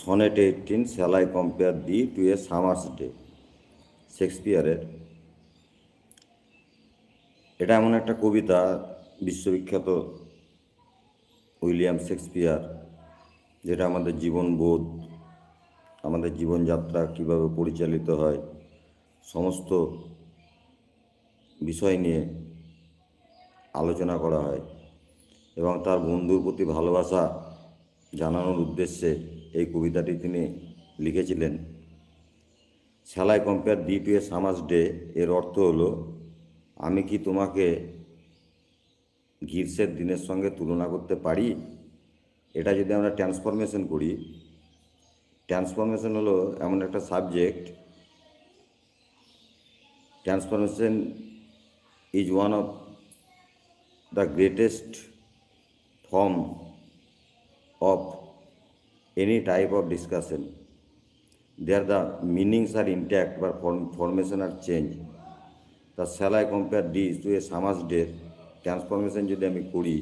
Sonnet eighteen shall I compare thee to a summer's day. শেক্সপিয়ারের। এটা এমন একটা কবিতা, বিশ্ববিখ্যাত উইলিয়াম শেক্সপিয়ার, যেটা আমাদের জীবনবোধ আমাদের জীবনযাত্রা কীভাবে পরিচালিত হয়, সমস্ত বিষয় নিয়ে আলোচনা করা হয় এবং তার বন্ধুর প্রতি ভালোবাসা জানানোর উদ্দেশ্যে এই কবিতাটি তিনি লিখেছিলেন। Shall I compare thee to a summer's day এর অর্থ হলো, আমি কি তোমাকে গ্রীষ্মের দিনের সঙ্গে তুলনা করতে পারি? এটা যদি আমরা ট্রান্সফরমেশন করি ট্রান্সফরমেশন হলো এমন একটা subject transformation is one of the greatest form of any type of discussion. There the meanings are intact but form, formation are changed. তা shall I compare this to a summer's day transformation যদি আমি করি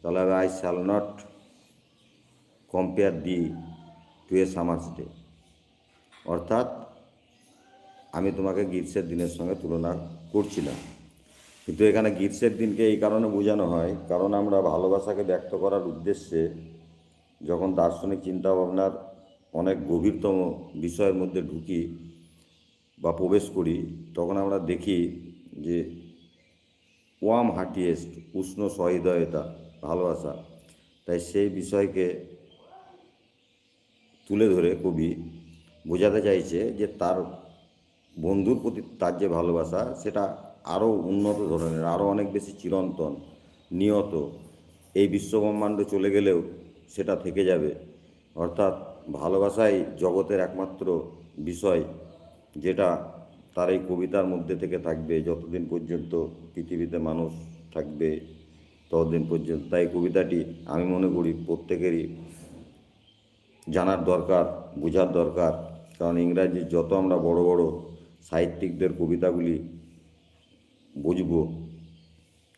তাহলে I shall not compare thee to a summer's day অর্থাৎ আমি তোমাকে গ্রীষ্মের দিনের সঙ্গে তুলনা করছি না কিন্তু এখানে গ্রীষ্মের দিনকে এই কারণে বোঝানো হয় কারণ আমরা ভালোবাসাকে ব্যক্ত করার উদ্দেশ্যে যখন দার্শনিক চিন্তাভাবনার অনেক গভীরতম বিষয়ের মধ্যে ঢুকি বা প্রবেশ করি, তখন আমরা দেখি যে ওয়াম হার্টিয়েস্ট, উষ্ণ সহৃদয়তা, ভালোবাসা। তাই সেই বিষয়কে তুলে ধরে কবি বোঝাতে চাইছে যে তার বন্ধুর প্রতি তার যে ভালোবাসা, সেটা আরও উন্নত ধরনের, আরও অনেক বেশি চিরন্তন, নিয়ত। এই বিশ্বব্রহ্মাণ্ড চলে গেলেও সেটা থেকে যাবে। অর্থাৎ ভালোবাসাই জগতের একমাত্র বিষয় যেটা তার এই কবিতার মধ্যে থেকে থাকবে। যতদিন পর্যন্ত পৃথিবীতে মানুষ থাকবে, ততদিন পর্যন্ত। তাই কবিতাটি আমি মনে করি প্রত্যেকেরই জানার দরকার, বোঝার দরকার। কারণ ইংরাজির যত আমরা বড় বড় সাহিত্যিকদের কবিতাগুলি বুঝব,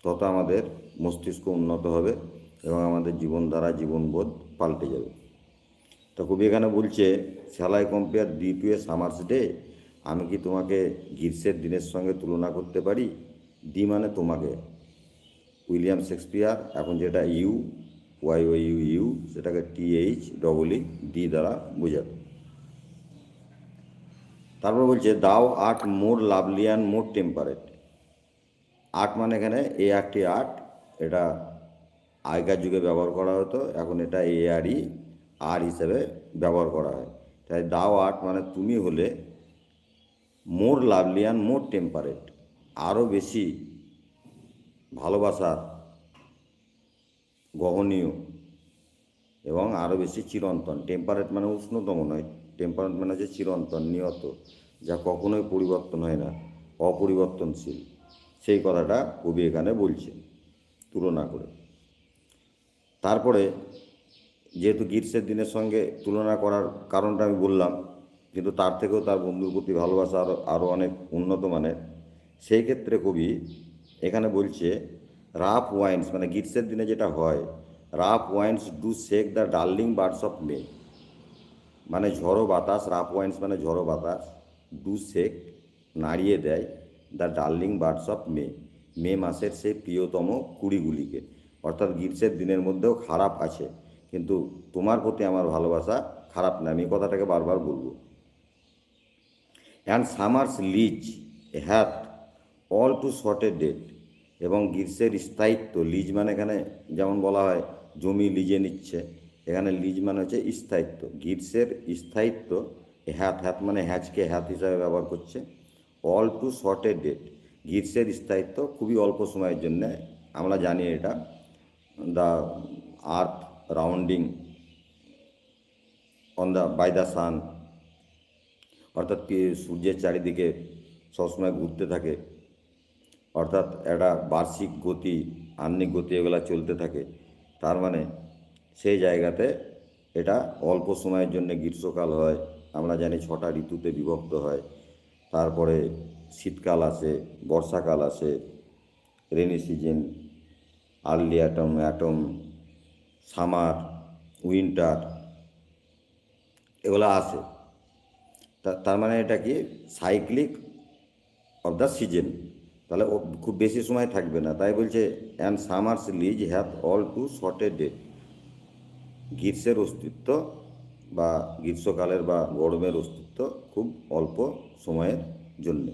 তত আমাদের মস্তিষ্ক উন্নত হবে। এবং আমাদের জীবনধারা, জীবনবোধ পাল্টে যাবে। তো কবি এখানে বলছে shall I compare thee to a summer's day আমি কি তোমাকে গ্রীষ্মের দিনের সঙ্গে তুলনা করতে পারি? দি মানে তোমাকে। উইলিয়াম শেক্সপিয়ার, এখন যেটা you, Y Y U U, সেটাকে T H, double E D দ্বারা বোঝাবে। তারপর বলছে, thou art more lovely and more temperate. Art মানে এখানে এ একটি আর্ট এটা আগেকার যুগে ব্যবহার করা হতো, এখন এটা এ আর ই আর হিসেবে ব্যবহার করা হয়। তাই দাও আর্ট মানে তুমি হলে more lovely and more temperate আরও বেশি ভালোবাসার গহনীয় এবং আরও বেশি চিরন্তন। টেম্পারেট মানে উষ্ণতম নয় টেম্পারেট মানে হচ্ছে চিরন্তন, নিয়ত, যা কখনোই পরিবর্তন হয় না, অপরিবর্তনশীল। সেই কথাটা কবি এখানে বলছে তুলনা করে। তারপরে যেহেতু গ্রীষ্মের দিনের সঙ্গে তুলনা করার কারণটা আমি বললাম, কিন্তু তার থেকেও তার বন্ধুর প্রতি ভালোবাসা আরও আরও অনেক উন্নত মানের। সেই ক্ষেত্রে কবি এখানে বলছে, রাফ ওয়াইন্স মানে গ্রীষ্মের দিনে যেটা হয়, rough winds do shake the darling birds of May. মানে ঝড়ো বাতাস, রাফ ওয়াইন্স মানে ঝড়ো বাতাস, ডু শেক, নাড়িয়ে দেয় the darling birds of May. মে মাসের সেই প্রিয়তম কুড়িগুলিকে। অর্থাৎ গ্রীষ্মের দিনের মধ্যেও খারাপ আছে। কিন্তু তোমার প্রতি আমার ভালোবাসা খারাপ না, আমি কথাটাকে বারবার বলব। And summer's lease hath all too শর্টের date এবং গ্রীষ্মের স্থায়িত্ব লিজ মানে এখানে যেমন বলা হয়, জমি লিজে নিচ্ছে, এখানে লিজ মানে হচ্ছে স্থায়িত্ব। গ্রীষ্মের স্থায়িত্ব হ্যাথ হ্যাথ মানে হ্যাচকে হ্যাথ হিসাবে ব্যবহার করছে অল টু শর্টের ডেট গ্রীষ্মের স্থায়িত্ব খুবই অল্প সময়ের জন্য, আমরা জানি এটা। The earth rounding on the by the sun অর্থাৎ কি সূর্যের চারিদিকে সবসময় ঘুরতে থাকে। অর্থাৎ একটা বার্ষিক গতি, আহ্নিক গতি এগুলো চলতে থাকে। তার মানে সেই জায়গাতে এটা অল্প সময়ের জন্য গ্রীষ্মকাল হয়। আমরা জানি ছটা ঋতুতে বিভক্ত হয়। তারপরে শীতকাল আসে, বর্ষাকাল আসে rainy season early autumn autumn, summer, winter, এগুলো আসে তার মানে এটা কি? Cyclic of the season. তাহলে ও খুব বেশি সময় থাকবে না। তাই বলছে, and summer's lease have all too short এ গ্রীষ্মের অস্তিত্ব বা গ্রীষ্মকালের বা গরমের অস্তিত্ব খুব অল্প সময়ের জন্যে।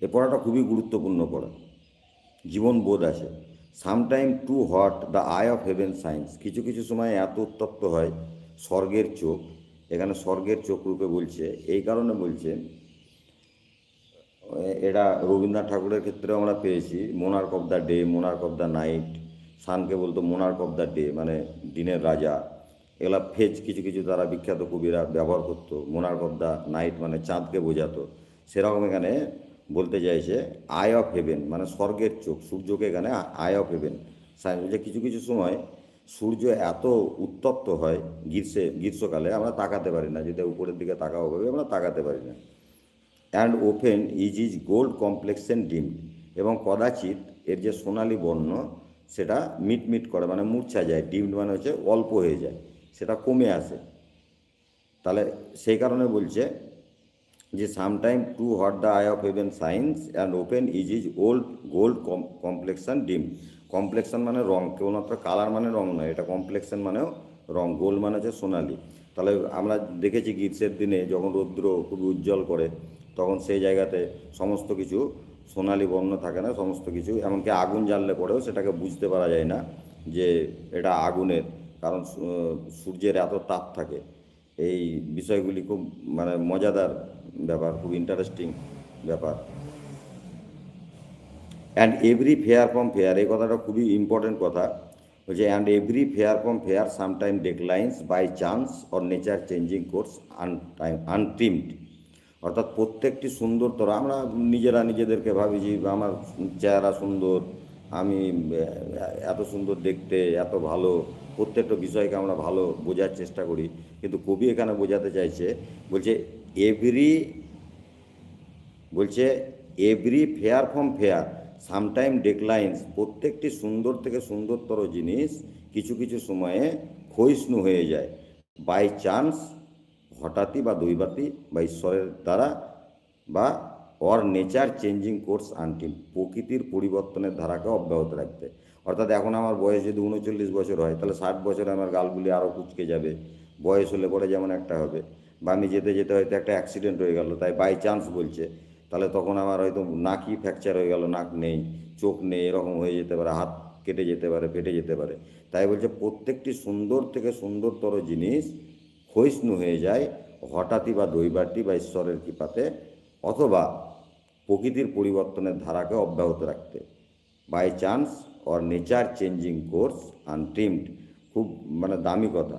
এ পড়াটা খুবই গুরুত্বপূর্ণ পড়া। জীবন বোধ আছে। Sometime too hot the eye of heaven shines কিছু কিছু সময় এত উত্তপ্ত হয় স্বর্গের চোখ। এখানে স্বর্গের চোখ রূপে বলছে। এই কারণে বলছে, এটা রবীন্দ্রনাথ ঠাকুরের ক্ষেত্রেও আমরা পেয়েছি। Monarch of the day monarch of the night সানকে বলতো মোনার্ক অফ দ্য ডে মানে দিনের রাজা। এগুলা ফেজ কিছু কিছু তারা বিখ্যাত কবিরা ব্যবহার করতো। মোনার্ক অফ দ্য নাইট মানে চাঁদকে বোঝাতো। সেরকম এখানে বলতে চাইছে আই অফ হেভেন মানে স্বর্গের চোখ, সূর্যকে এখানে আই অফ হেভেন সায়েন্স বলছে, কিছু কিছু সময় সূর্য এত উত্তপ্ত হয় গ্রীষ্মে, গ্রীষ্মকালে, আমরা তাকাতে পারি না। যদি উপরের দিকে তাকাও হবে আমরা তাকাতে পারি না। And often is is gold complexion dim এবং কদাচিৎ এর যে সোনালি বর্ণ, সেটা মিটমিট করে মানে মূর্ছা যায়। ডিমড মানে হচ্ছে অল্প হয়ে যায়, সেটা কমে আসে। তাহলে সেই কারণে বলছে যে sometime too hot the eye of heaven shines and often is is old gold complexion dim complexion মানে রং কেবলমাত্র কালার মানে রং নয়, এটা কমপ্লেক্সন মানেও রং গোল্ড মানে হচ্ছে সোনালি। তাহলে আমরা দেখেছি গ্রীষ্মের দিনে যখন রৌদ্র খুবই উজ্জ্বল করে, তখন সেই জায়গাতে সমস্ত কিছু সোনালি বর্ণ থাকে না, সমস্ত কিছু, এমনকি আগুন জ্বাললে পরেও সেটাকে বুঝতে পারা যায় না যে এটা আগুনের, কারণ সূর্যের এত তাপ থাকে। এই বিষয়গুলি খুব মানে মজাদার ব্যাপার, খুব ইন্টারেস্টিং ব্যাপার। And every fair from fair এই কথাটা খুবই ইম্পর্টেন্ট কথা। বলছে and every fair from fair sometime declines by chance or nature changing course untimed untrimmed অর্থাৎ প্রত্যেকটি সুন্দর তরা, আমরা নিজেরা নিজেদেরকে ভাবি যে আমার চেহারা সুন্দর আমি এত সুন্দর দেখতে, এত ভালো, প্রত্যেকটা বিষয়কে আমরা ভালো বোঝার চেষ্টা করি। কিন্তু কবি এখানে বোঝাতে চাইছে, বলছে এভরি বলছে every fair from fair sometime declines প্রত্যেকটি সুন্দর থেকে সুন্দরতর জিনিস কিছু কিছু সময়ে ক্ষয়িষ্ণু হয়ে যায়। বাই চান্স হঠাৎই বা দৈবাতি বা ঈশ্বরের দ্বারা বা or nature changing course untrimmed প্রকৃতির পরিবর্তনের ধারাকে অব্যাহত রাখতে অর্থাৎ এখন আমার বয়স যদি উনচল্লিশ বছর হয়, তাহলে ষাট বছরে আমার গালগুলি আরও কুচকে যাবে। বয়স হলে পরে যেমন একটা হবে। বা আমি যেতে যেতে হয়তো একটা অ্যাক্সিডেন্ট হয়ে গেল, তাই বাই চান্স বলছে। তাহলে তখন আমার হয়তো নাকই ফ্র্যাকচার হয়ে গেল, নাক নেই, চোখ নেই, এরকম হয়ে যেতে পারে, হাত কেটে যেতে পারে, ফেটে যেতে পারে। তাই বলছে প্রত্যেকটি সুন্দর থেকে সুন্দরতর জিনিস ক্ষয়িষ্ণু হয়ে যায় হঠাৎই বা দৈবাটি বা ঈশ্বরের কৃপাতে, অথবা প্রকৃতির পরিবর্তনের ধারাকে অব্যাহত রাখতে। By chance or nature changing course untrimmed খুব মানে দামি কথা।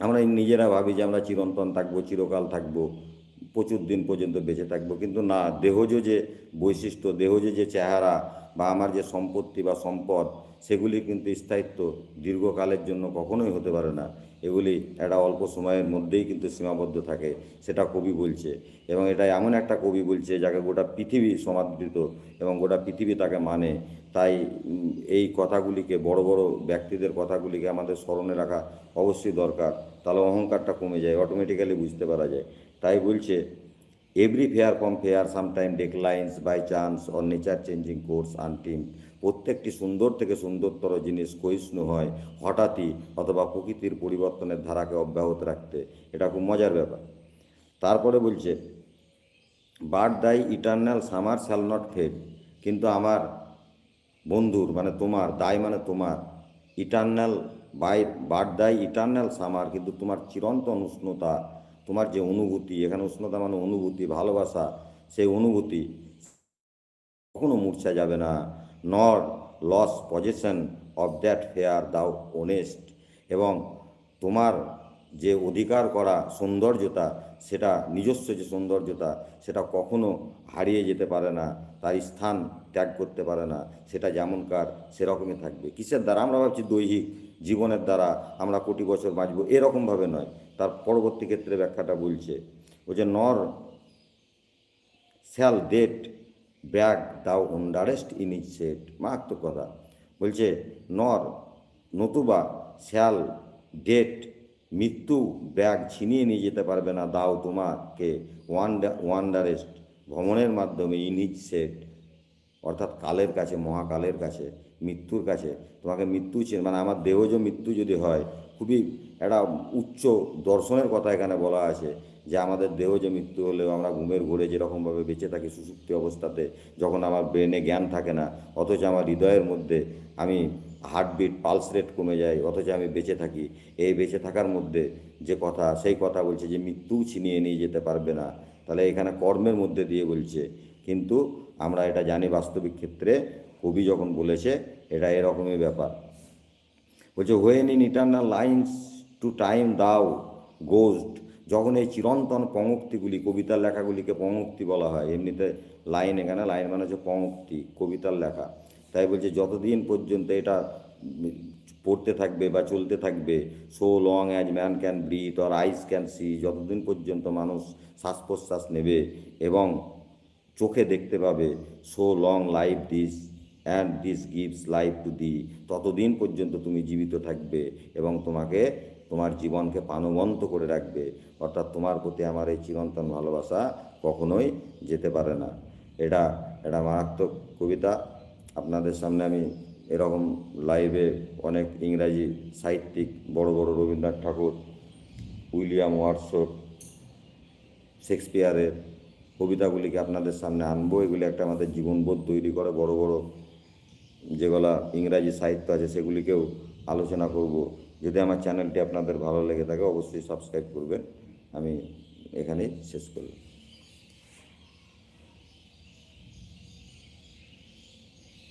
আমরা নিজেরা ভাবি যে আমরা চিরন্তন থাকব, চিরকাল থাকব। প্রচুর দিন পর্যন্ত বেঁচে থাকব। কিন্তু না, দেহজ যে বৈশিষ্ট্য, দেহজ যে চেহারা বা আমার যে সম্পত্তি বা সম্পদ, সেগুলি কিন্তু স্থায়িত্ব দীর্ঘকালের জন্য কখনোই হতে পারে না। এগুলি একটা অল্প সময়ের মধ্যেই কিন্তু সীমাবদ্ধ থাকে, সেটা কবি বলছে। এবং এটা এমন একটা কবি বলছে যাকে গোটা পৃথিবী সমাদৃত এবং গোটা পৃথিবী তাকে মানে। তাই এই কথাগুলিকে, বড় বড় ব্যক্তিদের কথাগুলিকে আমাদের স্মরণে রাখা অবশ্যই দরকার। তাহলে অহংকারটা কমে যায় অটোমেটিক্যালি বুঝতে পারা যায়। তাই বলছে every fair from fair sometime declines by chance or nature changing course untrimmed প্রত্যেকটি সুন্দর থেকে সুন্দরতর জিনিস ক্ষয়িষ্ণু হয় হঠাৎই অথবা প্রকৃতির পরিবর্তনের ধারাকে অব্যাহত রাখতে। এটা খুব মজার ব্যাপার। তারপরে বলছে but thy eternal summer shall not fade কিন্তু আমার বন্ধুর মানে তোমার, দায় মানে তোমার eternal by but thy eternal summer কিন্তু তোমার চিরন্তন উষ্ণতা তোমার যে অনুভূতি, এখানে উষ্ণতা মানে অনুভূতি, ভালোবাসা, সেই অনুভূতি কখনো মূর্ছা যাবে না। Nor lose possession of that fair thou owest এবং তোমার যে অধিকার করা সৌন্দর্যতা, সেটা নিজস্ব যে সৌন্দর্যতা, সেটা কখনো হারিয়ে যেতে পারে না। তার স্থান ত্যাগ করতে পারে না, সেটা যেমনকার সেরকমই থাকবে। কিসের দ্বারা? আমরা ভাবছি দৈহিক, জীবনের দ্বারা আমরা কোটি বছর বাঁচব, এরকমভাবে নয়। তার পরবর্তী ক্ষেত্রে ব্যাখ্যাটা বলছে, ও যে নর শ্যাল ডেট ব্যাগ, দাও, অন্ডারেস্ট ইন ইজ সেট, মারাত্মক কথা। বলছে নর, নতুবা শ্যাল ডেট মৃত্যু, ব্যাগ ছিনিয়ে নিয়ে যেতে পারবে না, দাও তোমাকে ওয়ান্ডার ওয়ান্ডারেস্ট, ভ্রমণের মাধ্যমে ইনিজ সেট অর্থাৎ কালের কাছে, মহাকালের কাছে, মৃত্যুর কাছে। তোমাকে মৃত্যু চিন- মানে আমার দেহজ মৃত্যু যদি হয়, খুবই একটা উচ্চ দর্শনের কথা এখানে বলা আছে যে আমাদের দেহ যে মৃত্যু হলেও আমরা ঘুমের ঘোরে যেরকমভাবে বেঁচে থাকি সুষুপ্তি অবস্থাতে, যখন আমার ব্রেনে জ্ঞান থাকে না, অথচ আমার হৃদয়ের মধ্যে আমি হার্টবিট পালস রেট কমে যায়, অথচ আমি বেঁচে থাকি। এই বেঁচে থাকার মধ্যে যে কথা, সেই কথা বলছে যে মৃত্যু ছিনিয়ে নিয়ে যেতে পারবে না। তাহলে এখানে কর্মের মধ্যে দিয়ে বলছে। কিন্তু আমরা এটা জানি বাস্তবিক ক্ষেত্রে, কবি যখন বলেছে, এটা এরকমই ব্যাপার। বলছে when in eternal lines to time thou growest যখন এই চিরন্তন পঙ্ক্তিগুলি, কবিতার লেখাগুলিকে পঙ্ক্তি বলা হয়, এমনিতে লাইন এখানে লাইন মানে হচ্ছে পঙ্ক্তি, কবিতার লেখা। তাই বলছে, যতদিন পর্যন্ত এটা পড়তে থাকবে বা চলতে থাকবে so long as man can breathe or eyes can see যতদিন পর্যন্ত মানুষ শ্বাস প্রশ্বাস নেবে এবং চোখে দেখতে পাবে so long lives this and this gives life to thee ততদিন পর্যন্ত তুমি জীবিত থাকবে এবং তোমাকে, তোমার জীবনকে প্রাণবন্ত করে রাখবে। অর্থাৎ তোমার প্রতি আমার এই চিরন্তন ভালোবাসা কখনোই যেতে পারে না। এটা এটা মারাত্মক কবিতা। আপনাদের সামনে আমি এরকম লাইভে অনেক ইংরাজি সাহিত্যিক, বড় বড় রবীন্দ্রনাথ ঠাকুর, উইলিয়াম ওয়ার্ডসোর শেক্সপিয়ারের কবিতাগুলিকে আপনাদের সামনে আনব। এগুলি একটা আমাদের জীবনবোধ তৈরি করে, বড় বড় যেগুলা ইংরাজি সাহিত্য আছে সেগুলিকেও আলোচনা করব। যদি আমার চ্যানেলটি আপনাদের ভালো লেগে থাকে, অবশ্যই সাবস্ক্রাইব করবেন। আমি এখানেই শেষ করলাম।